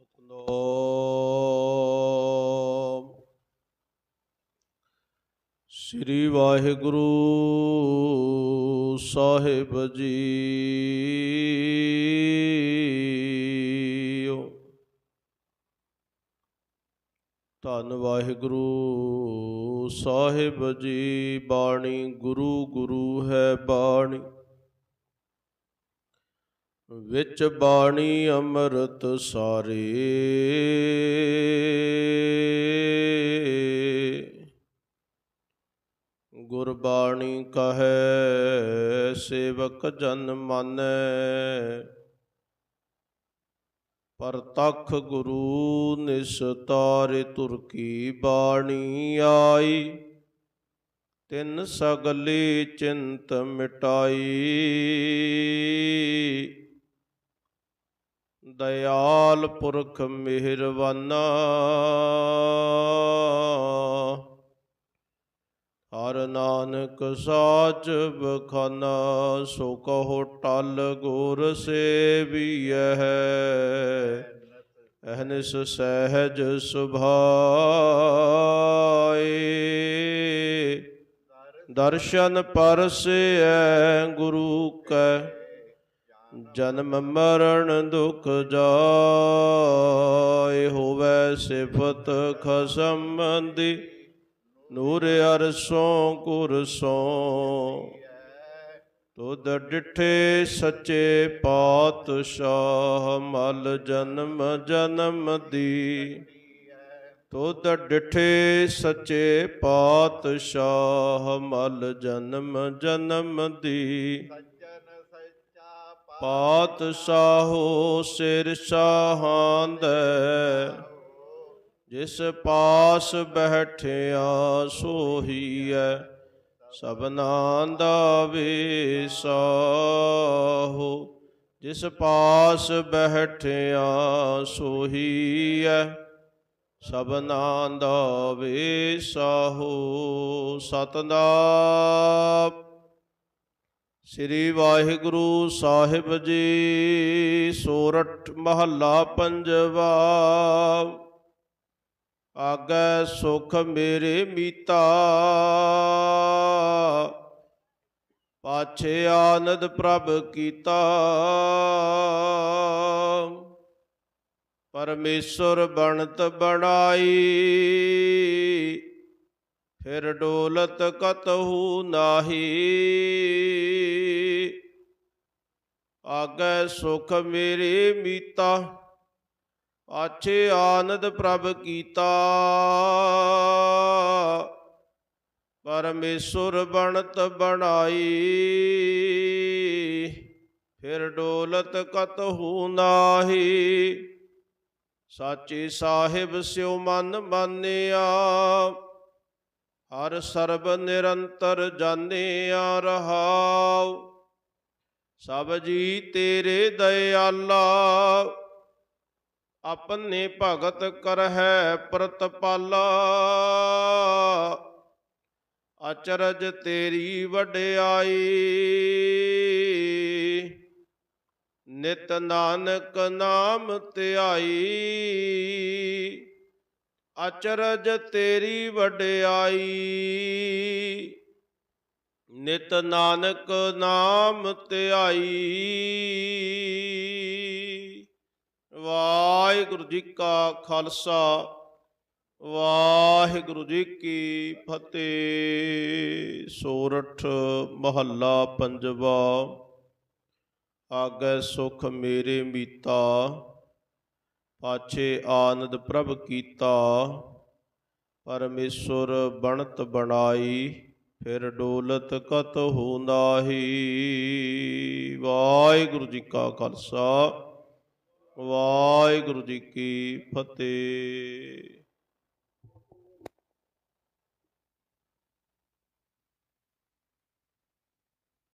ਨਾਮ ਸ੍ਰੀ ਵਾਹਿਗੁਰੂ ਸਾਹਿਬ ਜੀਓ ਧੰਨ ਵਾਹਿਗੁਰੂ ਸਾਹਿਬ ਜੀ ਬਾਣੀ ਗੁਰੂ ਗੁਰੂ ਹੈ ਬਾਣੀ। ਵਿੱਚ ਬਾਣੀ ਅੰਮ੍ਰਿਤ ਸਾਰੇ। ਗੁਰਬਾਣੀ ਕਹੈ, ਸੇਵਕ ਜਨ ਮਾਨੈ। ਪਰਤਖ ਗੁਰੂ ਨਿਸਤਾਰੇ ਤੁਰ ਕੀ ਬਾਣੀ ਆਈ। ਤਿੰਨ ਸਗਲੀ ਚਿੰਤ ਮਿਟਾਈ। ਦਇਆਲ ਪੁਰਖ ਮਿਹਰਬਾਨਾ। ਹਰ ਨਾਨਕ ਸਾਚ ਬਖਾਨਾ ਸੋ ਕਹੋ ਟਲ ਗੁਰ ਸੇਵੀਐ। ਅਹਨਿਸ ਸਹਿਜ ਸੁਭਾਏ। ਦਰਸ਼ਨ ਪਰਸੈ ਗੁਰੂ ਕੈ। ਜਨਮ ਮਰਨ ਦੁਖ ਜਾਏ, ਹੋਵੇ ਸਿਫਤ ਖਸਮੰਦੀ ਨੂਰ ਅਰਸੋਂ ਕੁਰਸੋਂ, ਤੁਧ ਡਿਠੇ ਸੱਚੇ ਪਾਤਸ਼ਾਹ, ਮਲ ਜਨਮ ਜਨਮ ਦੀ। ਤੁਧ ਡਿਠੇ ਸੱਚੇ ਪਾਤਸ਼ਾਹ, ਮਲ ਜਨਮ ਜਨਮ ਦੀ। ਪਾਤਸ਼ਾਹੋ ਸਿਰ ਸ਼ਾਹਾਂਦੈ ਜਿਸ ਪਾਸ ਬੈਠਿਆ ਸੋਹੀਐ ਸਭਨਾਂ ਦਾ ਵਿਸਾਹੋ। ਜਿਸ ਪਾਸ ਬੈਠਿਆ ਸੋਹੀਐ ਸਭਨਾਂ ਦਾ ਵਿਸਾਹੋ। ਸਤਨਾਮ। ਸ੍ਰੀ ਵਾਹਿਗੁਰੂ ਸਾਹਿਬ ਜੀ, ਸੋਰਠ ਮਹੱਲਾ ਪੰਜਵਾ। ਆਗੈ ਸੁਖ ਮੇਰੇ ਮੀਤਾ। ਪਾਛੇ ਆਨੰਦ ਪ੍ਰਭ ਕੀਤਾ। ਪਰਮੇਸ਼ਰ ਬਣਤ ਬਣਾਈ। ਫਿਰ ਡੋਲਤ ਕਤਹੂ ਨਾਹੀ। ਆਗੈ ਸੁਖ ਮੇਰੇ ਮੀਤਾ, ਆਛੇ ਆਨੰਦ ਪ੍ਰਭ ਕੀਤਾ। ਪਰਮੇਸੁਰ ਬਣਤ ਬਣਾਈ। ਫਿਰ ਡੋਲਤ ਕਤਹੂ ਨਾਹੀ। ਸਾਚੇ ਸਾਹਿਬ ਸਿਉ ਮਨ ਮਾਨਿਆ। ਹਰ ਸਰਬ ਨਿਰੰਤਰ ਜਾਣਿਆ ਰਹਾਉ, ਸਭ ਜੀ ਤੇਰੇ ਦਇਆਲਾ। ਆਪਣੇ ਭਗਤ ਕਰਹਿ ਪ੍ਰਤਪਾਲਾ। ਅਚਰਜ ਤੇਰੀ ਵਡਿਆਈ। ਨਿਤ ਨਾਨਕ ਨਾਮ ਧਿਆਈ। ਅਚਰਜ ਤੇਰੀ ਵਡਿਆਈ। ਨਿਤ ਨਾਨਕ ਨਾਮ ਧਿਆਈ। ਵਾਹਿਗੁਰੂ ਜੀ ਕਾ ਖਾਲਸਾ, ਵਾਹਿਗੁਰੂ ਜੀ ਕੀ ਫਤਿਹ। ਸੋਰਠ ਮਹੱਲਾ ਪੰਜਵਾ, ਆਗੈ ਸੁਖ ਮੇਰੇ ਮੀਤਾ। ਪਾਛੇ ਆਨੰਦ ਪ੍ਰਭ ਕੀਤਾ, ਪਰਮੇਸ਼ਰ ਬਣਤ ਬਣਾਈ, ਫਿਰ ਡੋਲਤ ਕਤ ਹੋ ਨਾਹੀ। ਵਾਹਿਗੁਰੂ ਜੀ ਕਾ ਖਾਲਸਾ, ਵਾਹਿਗੁਰੂ ਜੀ ਕੀ ਫਤਿਹ।